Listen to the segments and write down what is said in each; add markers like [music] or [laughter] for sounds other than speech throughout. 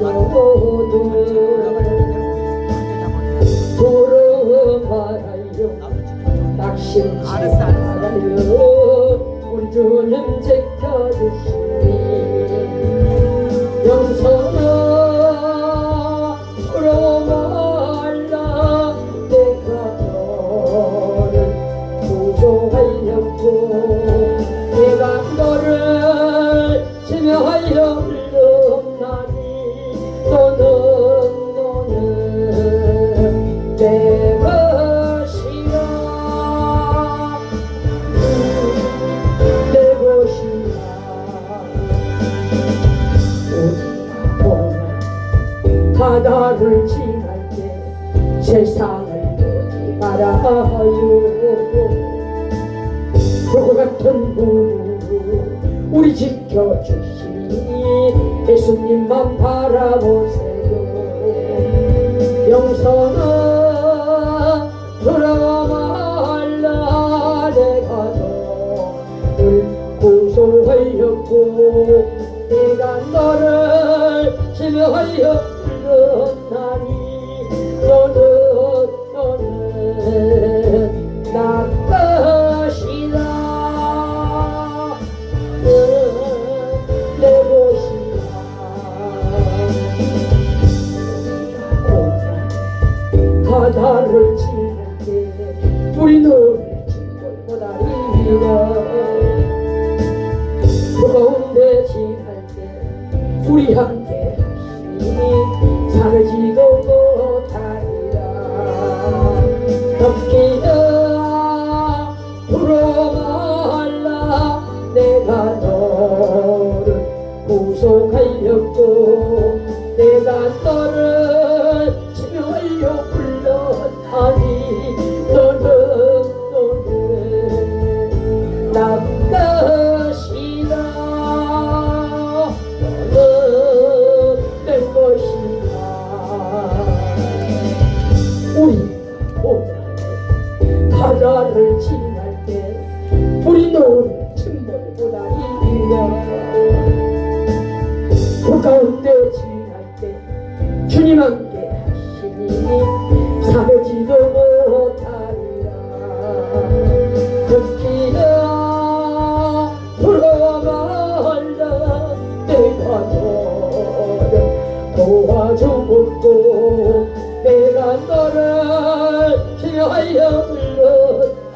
너도 돌아말아요 낙심치 말아요 바다를 지날 때 세상을 보지 말아요. 그거 같은 부 우리 지켜주시니 예수님만 바라보세요. 영선아 돌아말라. 내가 너를 구속하였고 내가 너를 불 우리 너를 지골보다 이라 그 가운데 지날 때 우리 함께 하시니 살지도 못하리라. 덮기야 불어말라 내가 너를 구속하려고 내가 너를 바다를 지날 때 우리 너를 침몰보다 이기려 그 가운데 지날 때 주님 함께 하시니 사려지도 못하리라. 듣기야 돌아말라 내가 너를 도와주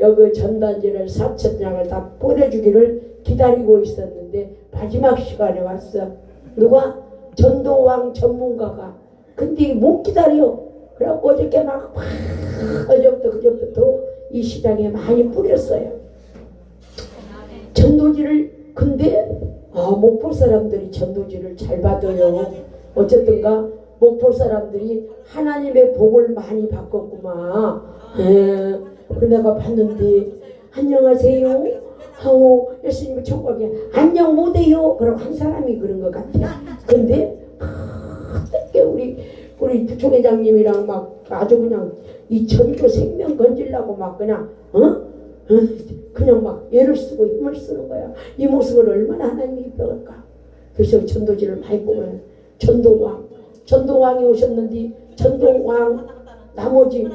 여기 전단지를 사천장을 다 보내주기를 기다리고 있었는데 마지막 시간에 왔어. 누가? 전도왕 전문가가. 근데 못 기다려. 그래갖고 어저께 막, 막 어제부터 그제부터 이 시장에 많이 뿌렸어요. 전도지를 근데 아, 목포 사람들이 전도지를 잘 받아요. 어쨌든가 목포 사람들이 하나님의 복을 많이 받겠구만. 예. 그래 내가 봤는데 안녕하세요. 하고 예수님의 천국에 안녕 못해요. 그러고 한 사람이 그런 것 같아. 근데 어떻게 우리 우리 부총회장님이랑 막 아주 그냥 이 전도 생명 건질라고 막 그냥 어? 어? 그냥 막 애를 쓰고 힘을 쓰는 거야. 이 모습을 얼마나 하나님이 배울까. 그래서 전도지를 많이 보면 전도왕, 전도왕이 오셨는데 전도왕 나머지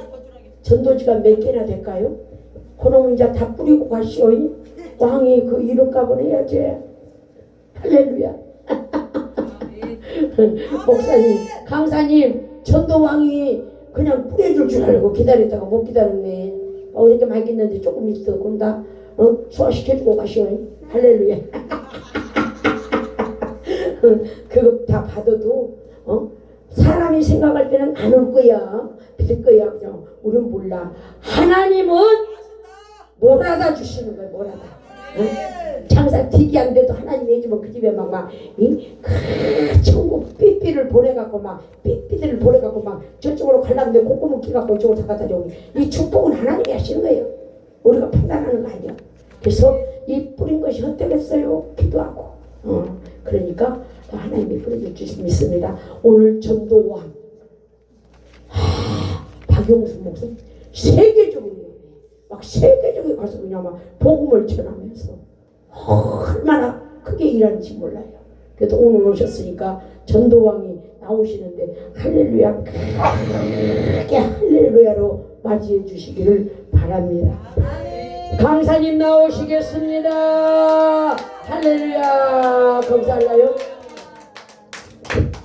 전도지가 몇 개나 될까요? 그놈 이제 다 뿌리고 가시오. 왕이 그 이름값을 해야지. 할렐루야. 목사님, 강사님, 전도왕이 그냥 뿌려줄 줄 알고 기다렸다가 못 기다렸네. 어저께 많이 있는데 조금 있어. 그럼 다 어? 소화시켜주고 가시오. 할렐루야. [laughs] 그거 다 받아도 어? 사람이 생각할 때는 안 올 거야. 빌 거야. 그냥 우린 몰라. 하나님은 몰아다 주시는 거야. 몰아다. 어? 장사 튀기 안 돼도 하나님 해주면 그 집에 막 막 이? 크, 갖고 막 삐삐들을 보내갖고 막 저쪽으로 가려는데 콧구멍 끼갖고 이쪽으로 다 갖다 주고 이 축복은 하나님이 하시는 거예요. 우리가 판단하는 거 아니야. 그래서 이 뿌린 것이 헛되겠어요. 기도하고. 어, 그러니까 하나님이 뿌려줄 믿습니다. 오늘 전도왕 하, 박용수 목사님 세계적으로 막 세계적으로 가서 그냥 막 복음을 전하면서 얼마나 크게 일하는지 몰라요. 그래도 오늘 오셨으니까 전도왕이 나오시는데 할렐루야 크게 할렐루야로 맞이해 주시기를 바랍니다. 강사님 나오시겠습니다. 할렐루야 감사할까요?